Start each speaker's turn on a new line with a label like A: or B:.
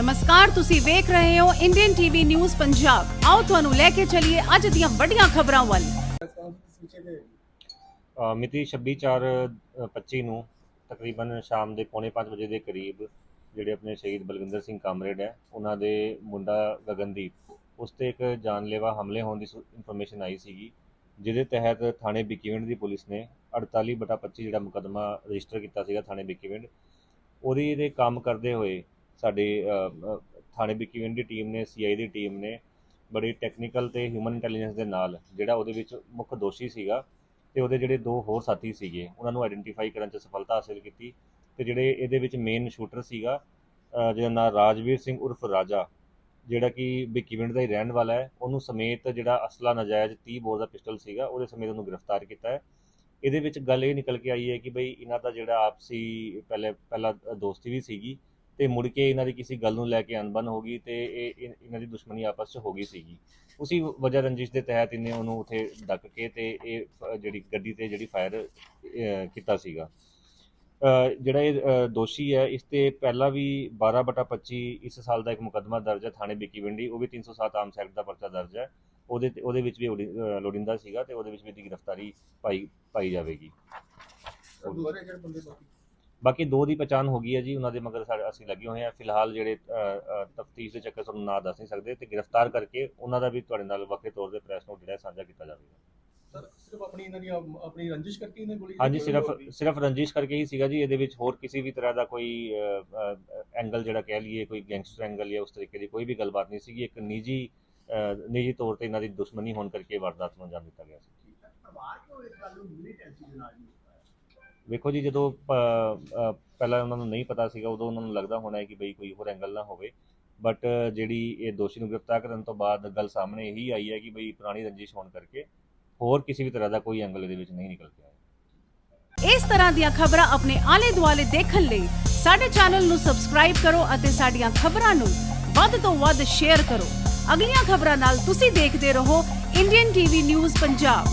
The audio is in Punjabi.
A: ਨਮਸਕਾਰ ਤੁਸੀਂ ਵੇਖ ਰਹੇ ਹੋ ਇੰਡੀਅਨ ਟੀਵੀ ਨਿਊਜ਼ ਪੰਜਾਬ ਆਓ ਤੁਹਾਨੂੰ ਲੈ ਕੇ ਚੱਲੀਏ ਅੱਜ ਦੀਆਂ ਵੱਡੀਆਂ ਖਬਰਾਂ ਵੱਲ।
B: ਅ, ਮਿਤੀ 26/4/25 ਨੂੰ ਤਕਰੀਬਨ ਸ਼ਾਮ ਦੇ ਪੌਣੇ ਪੰਜ ਵਜੇ ਦੇ ਕਰੀਬ ਜਿਹੜੇ ਆਪਣੇ ਸ਼ਹੀਦ ਬਲਵਿੰਦਰ ਸਿੰਘ ਕਾਮਰੇਡ ਹੈ ਉਹਨਾਂ ਦੇ ਮੁੰਡਾ ਗਗਨਦੀਪ ਉਸ ਤੇ ਇੱਕ ਜਾਨਲੇਵਾ ਹਮਲੇ ਹੋਣ ਦੀ ਇਨਫੋਰਮੇਸ਼ਨ ਆਈ ਸੀਗੀ ਜਿਹਦੇ ਤਹਿਤ ਥਾਣੇ ਬਿੱਕੀਵਿੰਡ ਦੀ ਪੁਲਿਸ ਨੇ 48/25 ਜਿਹੜਾ ਮੁਕੱਦਮਾ ਰਜਿਸਟਰ ਕੀਤਾ ਸੀਗਾ ਥਾਣੇ ਬਿੱਕੀਵਿੰਡ ਉਹਦੀ ਇਹਦੇ ਕੰਮ ਕਰਦੇ ਹੋਏ ਸਾਡੇ ਅ, ਅ, ਥਾਣੇ ਬਿੱਕੀਵਿੰਡ ਦੀ ਟੀਮ ਨੇ ਸੀਆਈ ਦੀ ਟੀਮ ਨੇ ਬੜੀ ਟੈਕਨੀਕਲ ਤੇ ਹਿਊਮਨ ਇੰਟੈਲੀਜੈਂਸ ਦੇ ਨਾਲ ਜਿਹੜਾ ਉਹਦੇ ਵਿੱਚ ਮੁੱਖ ਦੋਸ਼ੀ ਸੀਗਾ ਤੇ ਉਹਦੇ ਜਿਹੜੇ ਦੋ ਹੋਰ ਸਾਥੀ ਸੀਗੇ ਉਹਨਾਂ ਨੂੰ ਆਇਡੈਂਟੀਫਾਈ ਕਰਨ 'ਚ ਸਫਲਤਾ ਹਾਸਲ ਕੀਤੀ ਤੇ ਜਿਹੜੇ ਇਹਦੇ ਵਿੱਚ ਮੇਨ ਸ਼ੂਟਰ ਸੀਗਾ ਜਿਹਦਾ ਨਾਮ ਰਾਜਵੀਰ ਸਿੰਘ ਉਰਫ ਰਾਜਾ ਜਿਹੜਾ ਕਿ ਬਿੱਕੀਵਿੰਡ ਦਾ ਹੀ ਰਹਿਣ ਵਾਲਾ ਹੈ ਉਹਨੂੰ ਸਮੇਤ ਜਿਹੜਾ ਅਸਲਾ ਨਜਾਇਜ਼ 30 ਬੋਰ ਦਾ ਪਿਸਟਲ ਸੀਗਾ ਉਹਦੇ ਸਮੇਤ ਉਹਨੂੰ ਗ੍ਰਿਫਤਾਰ ਕੀਤਾ ਹੈ। ਇਹਦੇ ਵਿੱਚ ਗੱਲ ਇਹ ਨਿਕਲ ਕੇ ਆਈ ਹੈ ਕਿ ਬਈ ਇਹਨਾਂ ਦਾ ਜਿਹੜਾ ਆਪਸੀ ਪਹਿਲੇ ਪਹਿਲਾ ਦੋਸਤੀ ਵੀ ਸੀਗੀ ਤੇ ਮੁੜ ਕੇ ਇਹਨਾਂ ਦੀ ਕਿਸੇ ਗੱਲ ਨੂੰ ਲੈ ਕੇ ਅਣਬਣ ਹੋ ਗਈ ਤੇ ਇਹ ਇਹ- ਇਹਨਾਂ ਦੀ ਦੁਸ਼ਮਣੀ ਆਪਸ 'ਚ ਹੋ ਗਈ ਸੀਗੀ। ਉਸੇ ਵਜ੍ਹਾ ਰੰਜਿਸ਼ ਦੇ ਤਹਿਤ ਇਹਨੇ ਉਹਨੂੰ ਉੱਥੇ ਡੱਕ ਕੇ ਤੇ ਇਹ ਫ- ਜਿਹੜੀ ਗੱਡੀ ਤੇ ਜਿਹੜੀ ਫਾਇਰ ਕੀਤਾ ਸੀਗਾ। ਅ, ਜਿਹੜਾ ਇਹ ਅ, ਦੋਸ਼ੀ ਹੈ ਇਸ ਤੇ ਪਹਿਲਾਂ ਵੀ 12 ਬਟਾ 25 ਇਸ ਸਾਲ ਦਾ ਇੱਕ ਮੁਕੱਦਮਾ ਦਰਜ ਹੈ ਥਾਣੇ ਬਿੱਕੀਵਿੰਡੀ ਉਹ ਵੀ 307 ਆਮ ਸੈਕਟ ਦਾ ਪਰਚਾ ਦਰਜ ਹੈ। ਉਹਦੇ ਤੇ- ਉਹਦੇ ਵਿੱਚ ਵੀ ਲੋੜੀ- ਅ, ਲੋੜੀਂਦਾ ਸੀਗਾ ਤੇ ਉਹਦੇ ਵਿੱਚ ਵੀ ਦੀ ਗ੍ਰਿਫਤਾਰੀ ਪਾਈ ਪਾਈ ਜਾਵੇਗੀ।
C: ਦੂਸਰੇ ਜਿਹੜੇ ਬੰਦੇ ਬਾਕੀ?
B: ਬਾਕੀ ਦੋ ਦੀ ਪਛਾਣ ਹੋ ਗਈ ਹੈ ਜੀ ਉਹਨਾਂ ਦੇ ਮਗਰ ਸਾਡੇ ਅਸੀਂ ਲੱਗੇ ਹੋਏ ਆ ਫਿਲਹਾਲ ਜਿਹੜੇ ਤਫਤੀਸ਼ ਦੇ ਚੱਕਰ ਤੁਹਾਨੂੰ ਨਾ ਦੱਸ ਨਹੀਂ ਸਕਦੇ ਤੇ ਗ੍ਰਿਫਤਾਰ ਕਰਕੇ ਉਹਨਾਂ ਦਾ ਵੀ ਤੁਹਾਡੇ ਨਾਲ ਵੱਖਰੇ ਤੌਰ ਤੇ ਪ੍ਰੈਸ ਨੋਟ ਜਿਹੜਾ ਸਾਂਝਾ ਕੀਤਾ ਜਾਵੇਗਾ।
C: ਸਰ ਸਿਰਫ ਆਪਣੀ ਇਹਨਾਂ ਦੀ ਆਪਣੀ ਰੰਜਿਸ਼ ਕਰਕੇ ਇਹਨੇ ਗੋਲੀ
B: ਹਾਂਜੀ ਸਿਰਫ? ਸਿਰਫ ਰੰਜਿਸ਼ ਕਰਕੇ ਹੀ ਸੀਗਾ ਜੀ ਇਹਦੇ ਵਿੱਚ ਹੋਰ ਕਿਸੇ ਵੀ ਤਰ੍ਹਾਂ ਦਾ ਕੋਈ ਐਂਗਲ ਜਿਹੜਾ ਕਹਿ ਲਈਏ ਕੋਈ ਗੈਂਗਸਟਰ ਐਂਗਲ ਜਾਂ ਉਸ ਤਰੀਕੇ ਦੀ ਕੋਈ ਵੀ ਗੱਲਬਾਤ ਨਹੀਂ ਸੀਗੀ। ਇੱਕ ਨਿੱਜੀ ਨਿੱਜੀ ਤੌਰ ਤੇ ਇਹਨਾਂ ਦੀ ਦੁਸ਼ਮਣੀ ਹੋਣ ਕਰਕੇ ਵਾਰਦਾਤ ਨੂੰ ਅੰਜਾਮ ਦਿੱਤਾ ਗਿਆ ਸੀ।
C: ਪਰਿਵਾਰ ਕਿਉਂ ਇਸ ਗੱਲ ਨੂੰ ਮਿਲੀਟੈਂਸੀ ਦੇ ਨਾਲ? ਯੂਜ਼
B: ਵੇਖੋ ਜੀ, ਜਦੋਂ ਪਹਿਲਾਂ ਉਹਨਾਂ ਨੂੰ ਨਹੀਂ ਪਤਾ ਸੀਗਾ, ਉਦੋਂ ਉਹਨਾਂ ਨੂੰ ਲੱਗਦਾ ਹੋਣਾ ਕਿ ਬਈ ਕੋਈ ਹੋਰ ਐਂਗਲ ਨਾ ਹੋਵੇ। ਬਟ ਜਿਹੜੀ ਇਹ ਦੋਸ਼ੀ ਨੂੰ ਗ੍ਰਿਫਤਾਰ ਕਰਨ ਤੋਂ ਬਾਅਦ ਗੱਲ ਸਾਹਮਣੇ ਇਹੀ ਆਈ ਹੈ ਕਿ ਬਈ ਪੁਰਾਣੀ ਰੰਜਿਸ਼ ਹੋਣ ਕਰਕੇ ਹੋਰ ਕਿਸੇ ਵੀ ਤਰ੍ਹਾਂ ਦਾ ਕੋਈ ਐਂਗਲ ਇਹਦੇ ਵਿੱਚ ਨਹੀਂ ਨਿਕਲ ਕੇ ਆਇਆ
A: ਇਸ ਤਰ੍ਹਾਂ ਦੀਆਂ ਖਬਰਾਂ ਆਪਣੇ ਆਲੇ ਦੁਆਲੇ ਦੇਖਣ ਲਈ ਸਾਡੇ ਚੈਨਲ ਨੂੰ ਸਬਸਕ੍ਰਾਈਬ ਕਰੋ ਅਤੇ ਸਾਡੀਆਂ ਖਬਰਾਂ ਨੂੰ ਵੱਧ ਤੋਂ ਵੱਧ ਸ਼ੇਅਰ ਕਰੋ। ਅਗਲੀਆਂ ਖਬਰਾਂ ਨਾਲ ਤੁਸੀਂ ਦੇਖਦੇ ਰਹੋ ਇੰਡੀਅਨ ਟੀਵੀ ਨਿਊਜ਼ ਪੰਜਾਬ।